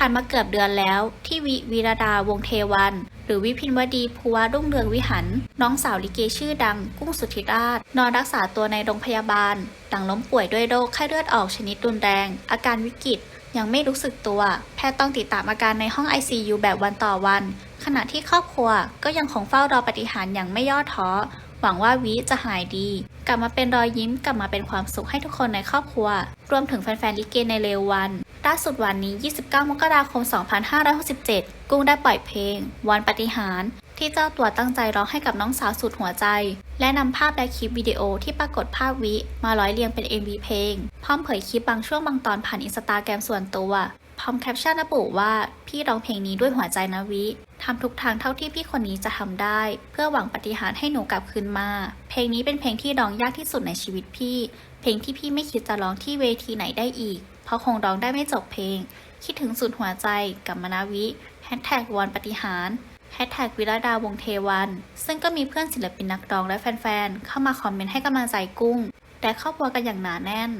ผ่านมาเกือบเดือนแล้ว ที่วิวีรดาวงเทวัน หรือวิพินวดีภูวารุ่งเรืองวิหัน น้องสาวลิเกชื่อดัง กุ้งสุธิราช นอนรักษาตัวในโรงพยาบาล หลังล้มป่วยด้วยโรคไข้เลือดออกชนิดรุนแรง อาการวิกฤตยังไม่รู้สึกตัว แพทย์ต้องติดตามอาการในห้อง ICU แบบวันต่อวัน ขณะที่ครอบครัวก็ยังคงเฝ้ารอปฏิหารอย่างไม่ย่อท้อ หวังว่าวิจะหายดี กลับมาเป็นรอยยิ้มกลับมาเป็นความสุขให้ทุกคนในครอบครัว รวมถึงแฟนๆลิเกในเร็ววันล่าสุดวันนี้ 29 มกราคม 2567 กุ้งได้ปล่อยเพลง วันปฏิหาร ที่เจ้าตัวตั้งใจร้องให้กับน้องสาวสุดหัวใจ และนำภาพและคลิปวิดีโอที่ปรากฏภาพวิ มาร้อยเรียงเป็น MV เพลง พร้อมเผยคลิปบางช่วงบางตอนผ่านอินสตาแกรมส่วนตัว พร้อมแคปชั่นระบุว่า พี่ร้องเพลงนี้ด้วยหัวใจนะวิ ทำทุกทางเท่าที่พี่คนนี้จะทำได้ เพื่อหวังปฏิหารให้หนูกลับคืนมา เพลงนี้เป็นเพลงที่ร้องยากที่สุดในชีวิตพี่ เพลงที่พี่ไม่คิดจะร้องที่เวทีไหนได้อีก เพราะคงร้องได้ไม่จบเพลง คิดถึงสุดหัวใจกับมนาวิแฮชแท็กวันปฏิหารแฮชแท็กวิรดาวงเทวัน ซึ่งก็มีเพื่อนศิลปินนักร้องและแฟนๆ เข้ามาคอมเมนต์ให้กำลังใจกุ้ง และครอบครัวกันอย่างหนาแน่น